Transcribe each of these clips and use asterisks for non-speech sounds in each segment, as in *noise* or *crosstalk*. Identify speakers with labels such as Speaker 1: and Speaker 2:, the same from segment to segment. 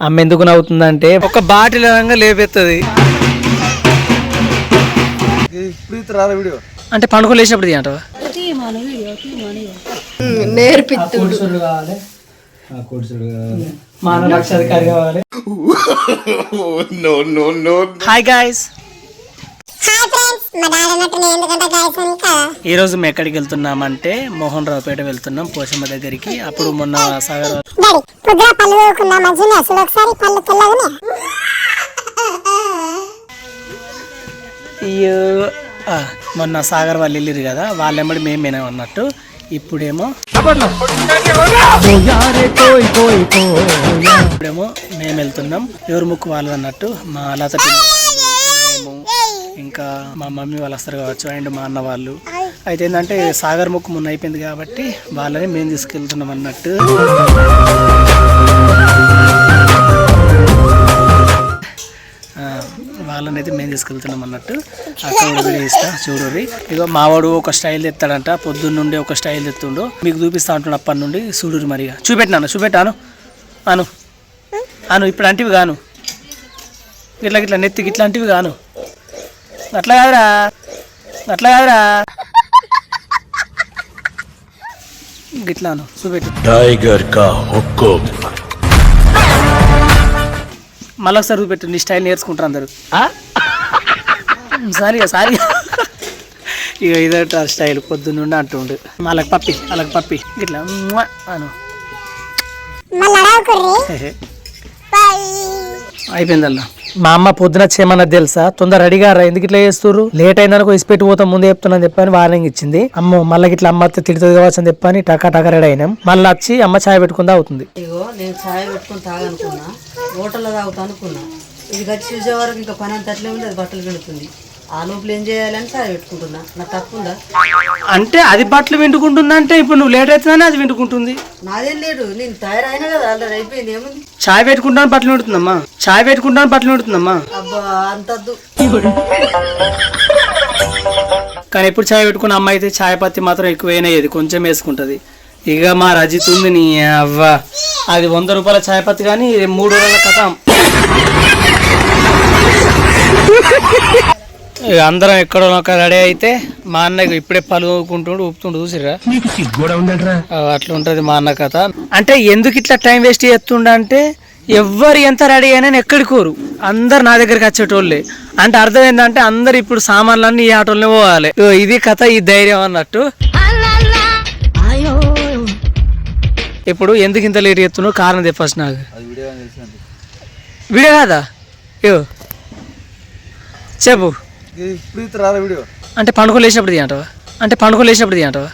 Speaker 1: అమ్మ ఎందుకు నవ్వుతుందంటే ఒక బాటిల్ రంగా లేపెత్తది.
Speaker 2: ఇప్పుడు రాదా వీడియో.
Speaker 1: అంటే పండుగ లేచినప్పుడు అంటావా హాయ్ గాయస్ ఈ రోజు మేము ఎక్కడికి వెళ్తున్నామంటే మోహన్ రావుపేట వెళ్తున్నాం పోషమ్మ దగ్గరికి. అప్పుడు మొన్న సాగర్ అయ్యో. మొన్న సాగర్ వాళ్ళు వెళ్ళిరు కదా వాళ్ళెమ్మడి మేము వినాం అన్నట్టు. ఇప్పుడేమో ఇప్పుడేమో మేము వెళ్తున్నాం ఎవరు ముక్కు వాళ్ళది అన్నట్టు మా లత వాళ్ళు, మేము ఇంకా మా మమ్మీ వాళ్ళు వస్తారు కావచ్చు అండ్ మా అన్న వాళ్ళు. అయితే ఏంటంటే సాగర్ ముక్కు మొన్న అయిపోయింది కాబట్టి వాళ్ళని మేము తీసుకెళ్తున్నాం అన్నట్టు. వాళ్ళని అయితే మేము తీసుకెళ్తున్నాం అన్నట్టు. అక్కడ వీడియో ఇస్తా చూడరి ఇగో మావాడు ఒక స్టైల్ తెస్తాడంట పొద్దున్న నుండి ఒక స్టైల్ తెస్తుండు మీకు చూపిస్తా ఉంటున్నా అప్పటి నుండి చూడుర్రి మరిగా చూపెట్టినాను చూపెట్టాను అను. అను. ఇప్పుడు అంటివి గాను ఇట్లా ఇట్లా నెత్తికి ఇట్లాంటివి గాను అట్లా కాదురా. అట్లా కాదురా. గిట్లాను చూపెట్టు.
Speaker 3: టైగర్ కా
Speaker 1: మళ్ళీ ఒకసారి చూపెట్టు నీ స్టైల్ నేర్చుకుంటారు అందరు. సారీ సారీ ఇక ఇదట స్టైల్ పొద్దున్నుండి ఉండు. వాళ్ళకి పప్పి వాళ్ళకి పప్పి. ఇట్లా అను. అయిపోయిందల్లా మా అమ్మ పొద్దున చేయమన్నది తెలుసా? తొందర రెడీగా రా ఎందుకు ఇట్లా చేస్తుర్రు? లేట్ అయిందనుకో ఇసిపెట్టి పోతాం ముందే చెప్తున్నాను చెప్పని వార్నింగ్ ఇచ్చింది. అమ్మ మళ్ళీ ఇట్లా అమ్మ అత్త తిడుతుంది కావచ్చు అని చెప్పని టకా టకా రెడీ అయినాం. మళ్ళీ వచ్చి అమ్మ ఛాయ్ పెట్టుకుందా అవుతుంది
Speaker 4: ఇగో నేను ఛాయ్ పెట్టుకొని తాగనుకున్నా. హోటల్లో తాగుతా అనుకున్నా. ఇది వచ్చి చూసే వరకు ఇంకా పని అంత అట్లే ఉంది అది బట్టలు పెడుతుంది. చేయాలని పెట్టుకుంటున్నా? నా తప్పుందా?
Speaker 1: అంటే అది బట్టలు వింటుకుంటుందంటే ఇప్పుడు నువ్వు లేట్ అవుతుందని అది వింటుకుంటుంది
Speaker 4: నాదేం లేడు నేను తయారైనా కదా ఆల్రెడీ అయిపోయింది ఏముంది?
Speaker 1: ఛాయ్ పెట్టుకుంటాను బట్టలు వింటుందమ్మా ఛాయ్ పెట్టుకుంటాను బట్టలు వింటుందమ్మా
Speaker 4: అబ్బా అంతద్దు.
Speaker 1: కానీ ఎప్పుడు ఛాయ్ పెట్టుకున్న అమ్మాయి అయితే ఛాయ్ పత్తి మాత్రం ఎక్కువ వేయనేది కొంచెం వేసుకుంటది. ఇక మా రజిత్ ఉంది నీ అవ్వ. అది వంద రూపాయల ఛాయ్ పత్తి కానీ మూడు రోజుల కథం. అందరం ఎక్కడో ఒక రెడీ అయితే మా అన్న ఇగో ఇప్పుడే పలుకుంటుండు ఊపుతుండు చూసిరా అట్లా ఉంటది మా అన్న కథ. అంటే ఎందుకు ఇట్లా టైం వేస్ట్ చేస్తుండ అంటే ఎవ్వరు ఎంత రెడీ అయినా ఎక్కడికి కోరు అందరు నా దగ్గరికి వచ్చేటోళ్ళే. అంటే అర్థం ఏంటంటే అందరు ఇప్పుడు సామాన్లన్నీ ఈ ఆటోలనే పోవాలి. ఇది కథ ఈ ధైర్యం అన్నట్టు. ఇప్పుడు ఎందుకు ఇంత లేట్ చేస్తున్నావు? కారణం చెప్పు ఫస్ట్ నాకు.
Speaker 2: అది వీడియో
Speaker 1: కాదా? చెప్పు.
Speaker 2: ఇప్పుడు వీడియో.
Speaker 1: అంటే పండుగ లేచినప్పుడు తీయంటావా? అంటే పండుగ లేచినప్పుడు తీయంటావా?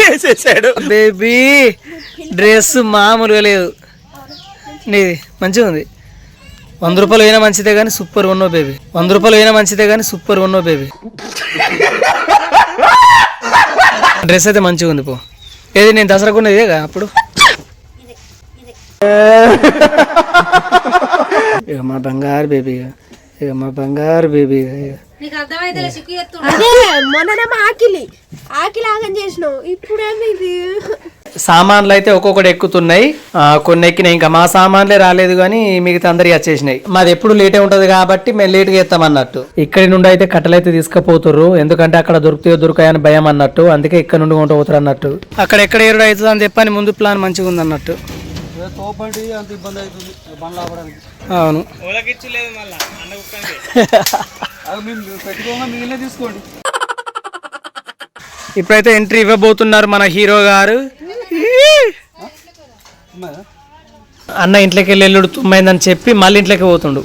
Speaker 1: వేసేసాడు. బేబీ డ్రెస్ మామూలుగా లేదు. నీది మంచిగా ఉంది. వంద రూపాయలు అయినా మంచిదే కానీ సూపర్ ఉన్నావు బేబీ. వంద రూపాయలు అయినా మంచిదే కానీ సూపర్ ఉన్నావు బేబీ. డ్రెస్ అయితే మంచిగా ఉంది పో. ఏది నేను దసరా కొన్నది ఇదేగా అప్పుడు? *laughs* ఇక మా బంగారు బేబీ ఇక. మా బంగారు బేబీ ఇక.
Speaker 5: అదే మొన్ననేమో ఆకిలి ఆకిలి. ఆగం చేసినావు. ఇప్పుడేమో ఇది?
Speaker 1: సామాన్లు అయితే ఒక్కొక్కటి ఎక్కుతున్నాయి. కొన్ని ఎక్కినాయి. ఇంకా మా సామాన్లే రాలేదు కానీ మిగతా అందరికి వచ్చేసినాయి. మాది ఎప్పుడు లేటే ఉంటది కాబట్టి మేము లేట్గా ఎత్తాం అన్నట్టు. ఇక్కడి నుండి అయితే కట్టెలు అయితే తీసుకుపోతుర్రు. ఎందుకంటే అక్కడ దొరుకుతాయో దొరుకుతాయని భయం అన్నట్టు. అందుకే ఇక్కడ నుండి కొంటూ పోతారు అన్నట్టు. అక్కడ ఎక్కడ ఏరుడు అవుతుంది అని చెప్పని ముందు ప్లాన్ మంచిగా ఉంది అన్నట్టు
Speaker 2: తోపండి అంత ఇబ్బంది అవుతుంది. బండ్లు ఆపడానికి.
Speaker 1: అవును. ఇప్పుడైతే ఎంట్రీ ఇవ్వబోతున్నారు మన హీరో గారు? అన్న ఇంట్లోకి వెళ్ళి ఎల్లుడు తుమ్మైందని చెప్పి మళ్ళీ ఇంట్లోకి పోతుండు.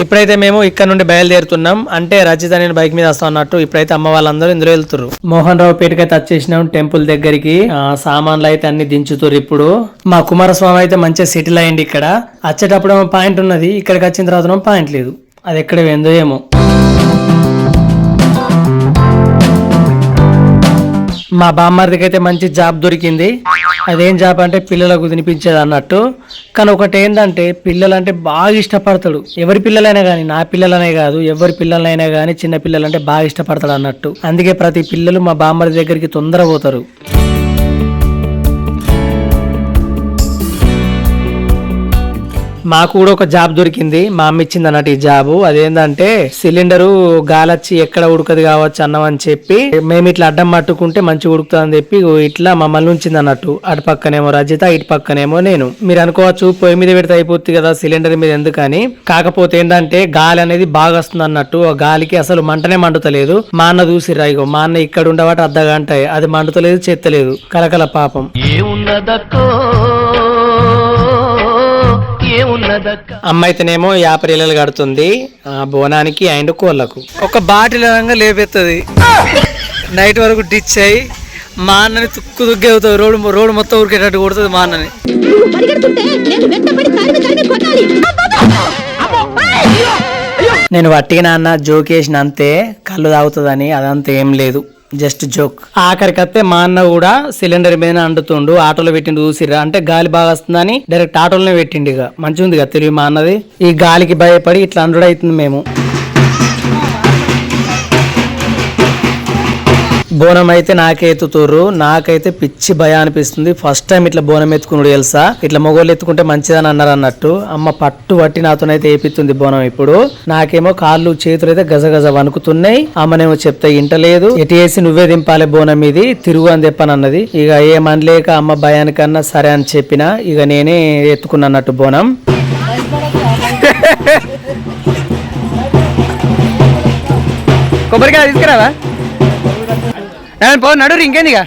Speaker 1: ఇప్పుడైతే మేము ఇక్కడ నుండి బయలుదేరుతున్నాం. అంటే రచిత నేను బైక్ మీద వస్తా అన్నట్టు ఇప్పుడైతే అమ్మ వాళ్ళందరూ ఇందులో వెళ్తురు మోహన్ రావు పేటకైతే వచ్చేసినాం టెంపుల్ దగ్గరికి. ఆ, సామాన్లు అయితే అన్ని దించుతురు ఇప్పుడు. మా కుమారస్వామి అయితే మంచిగా సెటిల్ అయ్యింది ఇక్కడ. వచ్చేటప్పుడు ఏమో పాయింట్ ఉన్నది. ఇక్కడికి వచ్చిన తర్వాత పాయింట్ లేదు. అది ఎక్కడ ఏందో ఏమో. మా బామ్మర్దికి అయితే మంచి జాబ్ దొరికింది. అదేం జాబ్ అంటే పిల్లలకు తినిపించేది అన్నట్టు. కానీ ఒకటి ఏంటంటే పిల్లలంటే బాగా ఇష్టపడతాడు. ఎవరి పిల్లలైనా కానీ నా పిల్లలనే కాదు ఎవరి పిల్లలైనా కానీ చిన్న పిల్లలంటే బాగా ఇష్టపడతాడు అన్నట్టు. అందుకే ప్రతి పిల్లలు మా బామ్మర్ది దగ్గరికి తొందర పోతారు. మాకు కూడా ఒక జాబ్ దొరికింది. మా అమ్మ ఇచ్చింది అన్నట్టు ఈ జాబ్. అదేంటంటే సిలిండరు గాలొచ్చి ఎక్కడ ఉడకదు కావచ్చు అన్నం అని చెప్పి మేము ఇట్లా అడ్డం పట్టుకుంటే మంచిగా ఉడుకుతుంది అని చెప్పి ఇట్లా మమ్మల్ని ఉంచింది అన్నట్టు. అటు పక్కనేమో రజిత ఇటు పక్కనేమో నేను. మీరు అనుకోవచ్చు పొయ్యి మీద పెడితే అయిపోతుంది కదా సిలిండర్ మీద ఎందుకని? కాకపోతే ఏంటంటే గాలి అనేది బాగా వస్తుంది అన్నట్టు. ఆ గాలికి అసలు మంటనే మండుతలేదు. మా అన్న చూసిరా ఇగో మా అన్న ఇక్కడ ఉండవాటి అర్ధ గంట అది మండుతలేదు చెత్తలేదు. కలకల పాపం. అమ్మ అయితేనేమో యాభై ఇళ్ళలు కడుతుంది ఆ బోనానికి అండ్ కోళ్ళకు. ఒక బాటిల్ రంగా లేపెత్తది. నైట్ వరకు డిచ్ అయ్యి మా అన్నని తుక్కు తుగ్గి అవుతుంది రోడ్డు రోడ్డు మొత్తం ఉరికేటట్టు కొడుతుంది మా అన్నని. నేను వట్టిగా నాన్న జోకేసిన అంతే కళ్ళు తాగుతుందని అదంతా ఏం లేదు. Just joke. ఆఖరికత్తే మా అన్న కూడా సిలిండర్ మీద అండుతుండు ఆటోలో పెట్టిండు చూసిర్రా అంటే గాలి బాగా వస్తుందని డైరెక్ట్ ఆటోలోనే పెట్టిండు ఇక. మంచిగా ఉంది కదా తెలివి మా అన్నది. ఈ గాలికి భయపడి ఇట్లా అండు అవుతుంది మేము. బోనం అయితే నాకే ఎత్తుతుర్రు. నాకైతే పిచ్చి భయం అనిపిస్తుంది. ఫస్ట్ టైం ఇట్లా బోనం ఎత్తుకున్నాడు తెలుసా? ఇట్లా మొగోళ్ళు ఎత్తుకుంటే మంచిదని అన్నారు అన్నట్టు. అమ్మ పట్టు పట్టి నాతోనైతే ఏపిస్తుంది బోనం ఇప్పుడు. నాకేమో కాళ్ళు చేతులు అయితే గజ గజ వణుకుతున్నాయి. అమ్మనేమో చెప్తే ఇంటలేదు ఎటు వేసి నువ్వే దింపాలి బోనం ఇది? తిరుగు అని చెప్పాను అన్నది. ఇక ఏమనలేక అమ్మ భయానికన్నా సరే అని చెప్పిన ఇక నేనే ఎత్తుకున్నా అన్నట్టు బోనం. కొబ్బరికాయ తీసుకురావా? పో నడు ఇంకేందిగా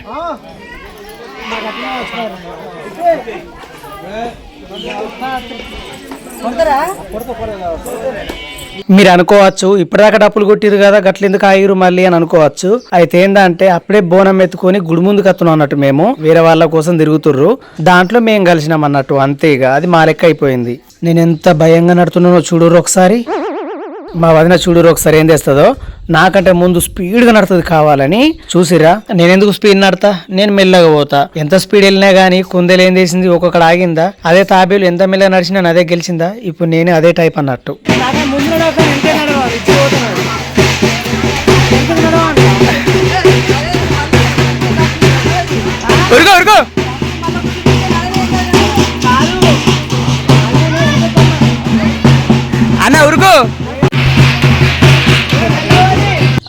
Speaker 1: మీరు అనుకోవచ్చు ఇప్పటిదాకా డప్పులు కొట్టిరు కదా గట్లెందుకు ఆగిరు మళ్ళీ అని అనుకోవచ్చు. అయితే ఏంటంటే అప్పుడే బోనం ఎత్తుకొని గుడి ముందుకు వస్తున్నాం అన్నట్టు మేము. వేరే వాళ్ళ కోసం తిరుగుతుర్రు. దాంట్లో మేము కలిసినాం అన్నట్టు అంతే ఇక. అది మా లెక్క అయిపోయింది. నేను ఎంత భయంగా నడుతున్నానో చూడరు ఒకసారి. మా వదిన చూడురు ఒకసారి ఏం చేస్తుందో? నాకంటే ముందు స్పీడ్గా నడుతుంది కావాలని. చూసిరా నేను ఎందుకు స్పీడ్ నడతా? నేను మెల్లగా పోతా. ఎంత స్పీడ్ వెళ్ళినా గానీ కుందేలు ఏం చేసింది? ఒక్కొక్కడు ఆగిందా? అదే తాబేలు ఎంత మెల్లగా నడిచినా అదే గెలిచిందా? ఇప్పుడు నేనే అదే టైప్ అన్నట్టు.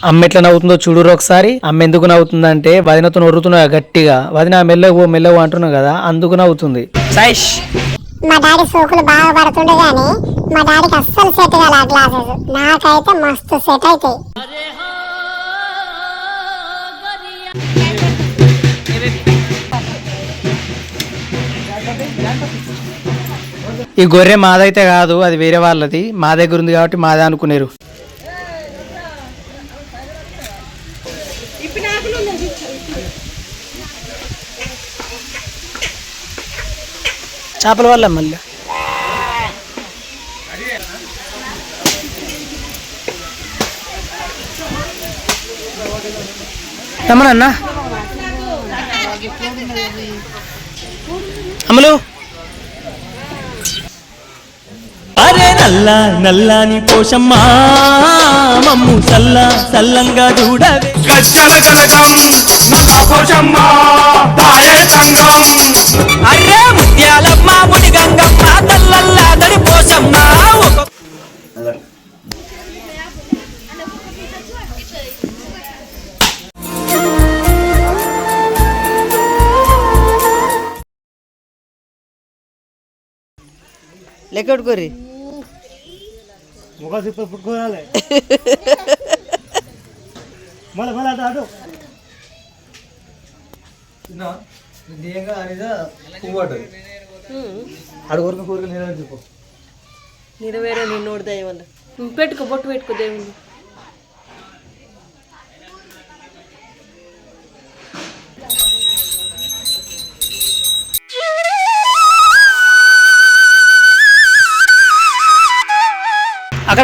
Speaker 1: అమ్మ ఎట్లా నవ్వుతుందో చూడురు ఒకసారి. అమ్మ ఎందుకు నవ్వుతుందంటే వదినతో నొరుతున్నా గట్టిగా. వదిన మెల్లగు మెల్లగు అంటున్నావు కదా అందుకు నవ్వుతుంది. సైష్.
Speaker 6: మా డాడీ సోకులు బాగా పడుతుండే గానీ మా డాడీకి అస్సలు సెట్ కాలే ఆ గ్లాసెస్. నాకైతే మస్తు సెట్ అవుతాయి
Speaker 1: ఈ గొర్రె మాదైతే కాదు అది వేరే వాళ్ళది. మా దగ్గర ఉంది కాబట్టి మాదే అనుకునేరు. చేపల వల్ల మళ్ళీ. తమ్మనన్నా అమలు.
Speaker 7: అరే నల్ల నల్లాని పోషమ్మా మమ్ము సల్ల సల్లంగా చూడవే.
Speaker 3: గజ్జల కనకం నల్లపోషమ్మ తాయే సంగం
Speaker 4: లెక్క పెట్టుకోర్రి.
Speaker 2: ముఖ తిప్ప పుట్టుకోవాలి మళ్ళీ మళ్ళీ అటు అటు. అడుగురికి కోరిక నేను చెప్పు
Speaker 4: నెరవేరే వల్ల.
Speaker 5: పెట్టుకో బొట్టు పెట్టుకో దేవుని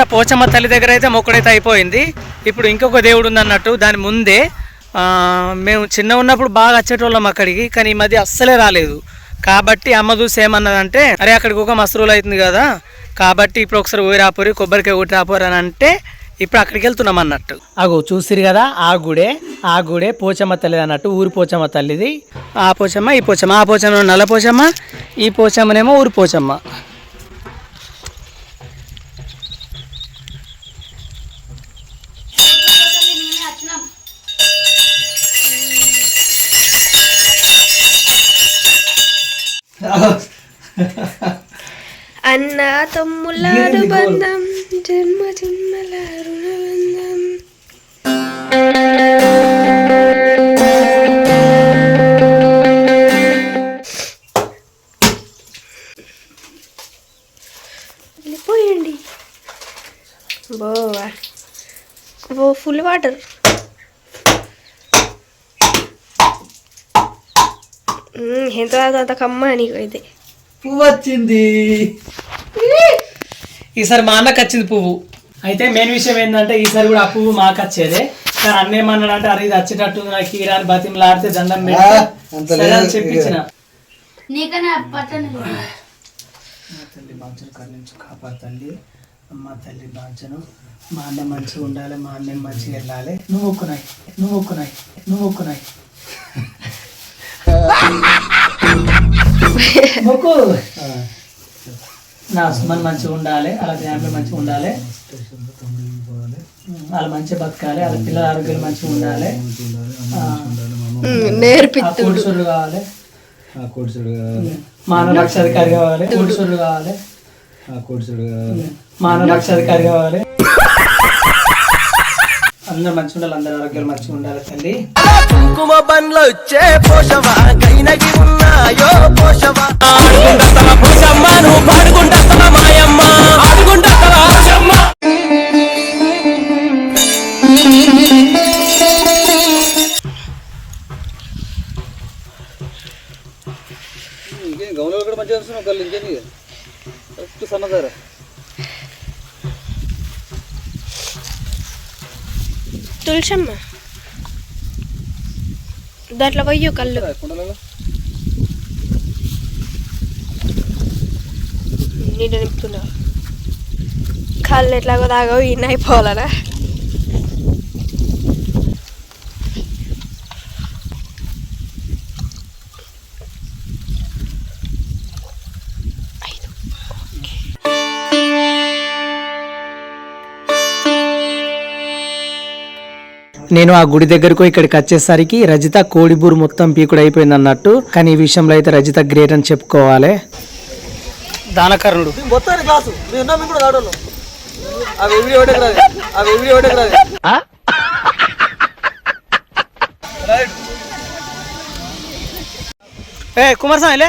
Speaker 1: అక్కడ పోచమ్మ తల్లి దగ్గర అయితే మొక్కడైతే అయిపోయింది. ఇప్పుడు ఇంకొక దేవుడు ఉంది అన్నట్టు దాని ముందే మేము చిన్న ఉన్నప్పుడు బాగా వచ్చేటోళ్ళం అక్కడికి కానీ ఈ మధ్య అస్సలే రాలేదు. కాబట్టి అమ్మ చూసి ఏమన్నదంటే అరే అక్కడికి ఒక మస్తు రోజులు అవుతుంది కదా కాబట్టి ఇప్పుడు ఒకసారి ఊరి రాపోరి కొబ్బరికాయ ఊరి రాపోరి అని అంటే ఇప్పుడు అక్కడికి వెళ్తున్నాం అన్నట్టు. అగో చూసిరు కదా ఆ గుడే ఆ గుడే పోచమ్మ తల్లి అన్నట్టు ఊరి పోచమ్మ తల్లిది. ఆ పోచమ్మ ఈ పోచమ్మ ఆ పోచమ్మ నల్ల పోచమ్మ ఈ పోచమ్మనేమో ఊరి పోచమ్మ.
Speaker 5: అన్న తమ్ములారు బంధం జన్మ జన్మల రుణబంధం వెళ్ళిపోయండి. బోవా ఓ ఫుల్ వాటర్. ఎంత అంత కమ్మ నీకు అయితే
Speaker 2: పువ్వు వచ్చింది.
Speaker 1: ఈసారి మా అన్నకు వచ్చింది పువ్వు. అయితే మెయిన్ విషయం ఏంటంటే ఈసారి కూడా ఆ పువ్వు మాకు వచ్చేదే. కానీ అన్న ఏమన్నాడు అంటే అరే ఇది వచ్చేటట్టు నాకు కీరాని బతిమలాడితే దండం పెట్టి. చెప్పించిన. తల్లి బాంచను కరుణించు కాపాడు తల్లి అమ్మ తల్లి బాంచను. మా అన్న మంచిగా ఉండాలి మా అన్న మంచిగా వెళ్ళాలి. నువ్వు ఒక్కునాయి నువ్వు ఒక్కునాయి నువ్వు ఒక్కునాయి. మొక్కు నా సుమన్ మంచిగా ఉండాలి అలా ఫ్యామిలీ మంచిగా ఉండాలి. వాళ్ళు మంచిగా బతకాలి వాళ్ళ పిల్లల ఆరోగ్యాలు మంచిగా ఉండాలి.
Speaker 5: నేర్పి
Speaker 1: ఆ కోటీశ్వరులు కావాలి.
Speaker 2: ఆ కోడిసుడు
Speaker 1: మానవ రక్షాధికారి కావాలి కోటీశ్వరులు కావాలి.
Speaker 2: ఆ కోడిసుడు కావాలి.
Speaker 1: మానవ రక్షాధికారి కావాలి. అందరూ మంచిగా ఉండాలి అందరి ఆరోగ్యాలు మంచిగా ఉండాలి తల్లి.
Speaker 7: కుంకుమ బండ్లు వచ్చే పోషవా? కైనగి ఉన్నాయో పోషవా ఆడుకుంటా పోషమ్మ? నువ్వు పాడుకుంటా మాయమ్మ? ఆడుకుంటా పోషమ్మ?
Speaker 2: ఇంకేం గమనంలో కూడా మంచిగా వస్తున్నావు కళ్ళు ఇంకేంది కరెక్ట్ సన్నదారా.
Speaker 5: తులసమ్మ దాంట్లో పోయో కళ్ళు
Speaker 2: కుండలలో?
Speaker 5: నీళ్ళు నింపుతున్నా. కళ్ళు ఎట్లాగో తాగవు ఈయన అయిపోవాలనా?
Speaker 1: నేను ఆ గుడి దగ్గరకు ఇక్కడికి వచ్చేసరికి రజిత కోడిబూరు మొత్తం పీకుడు అయిపోయింది అన్నట్టు కానీ ఈ విషయంలో అయితే రజిత గ్రేట్ అని చెప్పుకోవాలి. దానకర్ణుడు.
Speaker 2: మొత్తానికి క్లాసు మేము ఉన్నాం కూడా ఆడోళ్ళం అవి ఎవరి ఒకటే రాదు అవి ఎవరి ఒకటే రాదు
Speaker 1: ఏ కుమార్ సాయిలే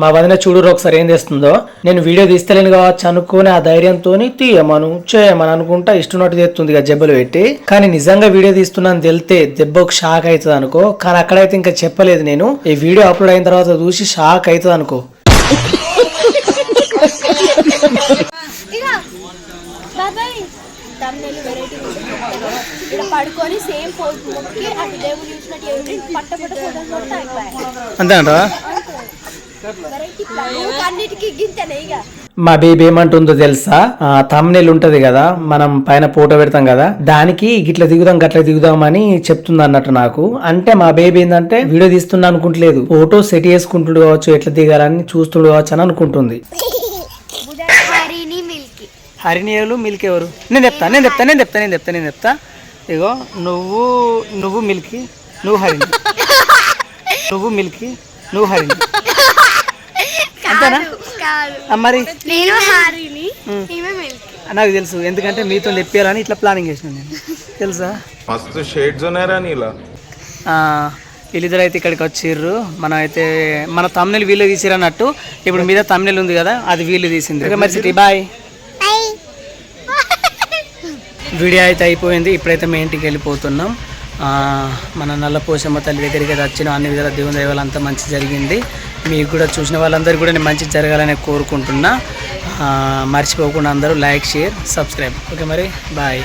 Speaker 1: మా వదిన చూడురు ఒకసారి ఏం చేస్తుందో. నేను వీడియో తీస్తలేను కావచ్చు అనుకుని ఆ ధైర్యంతో తీయమను చేయమని అనుకుంటా ఇష్టనట్టు తెస్తుంది ఇక జబ్బలు పెట్టి. కానీ నిజంగా వీడియో తీస్తున్నాను తెలితే దెబ్బకు షాక్ అవుతుంది అనుకో. కానీ అక్కడైతే ఇంకా చెప్పలేదు నేను. ఈ వీడియో అప్లోడ్ అయిన తర్వాత చూసి షాక్ అవుతుంది అనుకో.
Speaker 5: బాబాయ్ తమ్ముళ్ళు వెరైటీ ఇక్కడ పడుకొని సేమ్ పోజ్ మొక్కి అటు దేవుడు చూసినట్టు ఎవరి పట్ట పట్ట ఫోటోస్ కొడతా అయిపోయాయి.
Speaker 1: అంతేనంటా
Speaker 5: వెరైటీ అన్నిటికీ గింతనే ఇక.
Speaker 1: మా బేబీ ఏమంటుందో తెలుసా? తమ్నేల్ ఉంటది కదా మనం పైన ఫోటో పెడతాం కదా దానికి గిట్ల దిగుదాం గట్ల దిగుదాం అని చెప్తుంది అన్నట్టు నాకు. అంటే మా బేబీ ఏంటంటే వీడియో తీస్తున్నా అనుకుంటలేదు ఫోటో సెట్ చేసుకుంటుడు కావచ్చు ఎట్లా దిగాలని చూస్తుడు కావచ్చు అని అనుకుంటుంది. హరిణియలు మిల్క్ ఎవరు? నేను చెప్తా నేను చెప్తా నేను చెప్తా నేను చెప్తా నేను చెప్తా. ఇగో నువ్వు నువ్వు మిల్కి నువ్వు హరిణి. *laughs* నువ్వు మిల్కి నువ్వు హరిణి. మరి? నాకు తెలుసు. ఎందుకంటే మీతో చెప్పారని ఇట్లా ప్లానింగ్ చేసిన నేను. తెలుసా?
Speaker 8: మస్తు షేడ్స్
Speaker 1: ఉన్నారా వీళ్ళిద్దరు అయితే ఇక్కడికి వచ్చిర్రు. మనం అయితే మన తమిళ వీళ్ళు తీసిరు అన్నట్టు. ఇప్పుడు మీద తమిళ ఉంది కదా అది వీళ్ళు తీసింది మరి బాయ్. వీడియో అయితే అయిపోయింది. ఇప్పుడైతే మేము ఇంటికి వెళ్ళిపోతున్నాం. మన నల్లపోసమ్మ తల్లి దగ్గరికి అయితే వచ్చిన అన్ని విధాల దేవుని దైవాలు అంతా మంచి జరిగింది. మీకు కూడా చూసిన వాళ్ళందరూ కూడా నేను మంచి జరగాలని కోరుకుంటున్నా. మర్చిపోకుండా అందరూ లైక్ షేర్ సబ్స్క్రైబ్. ఓకే మరి బాయ్.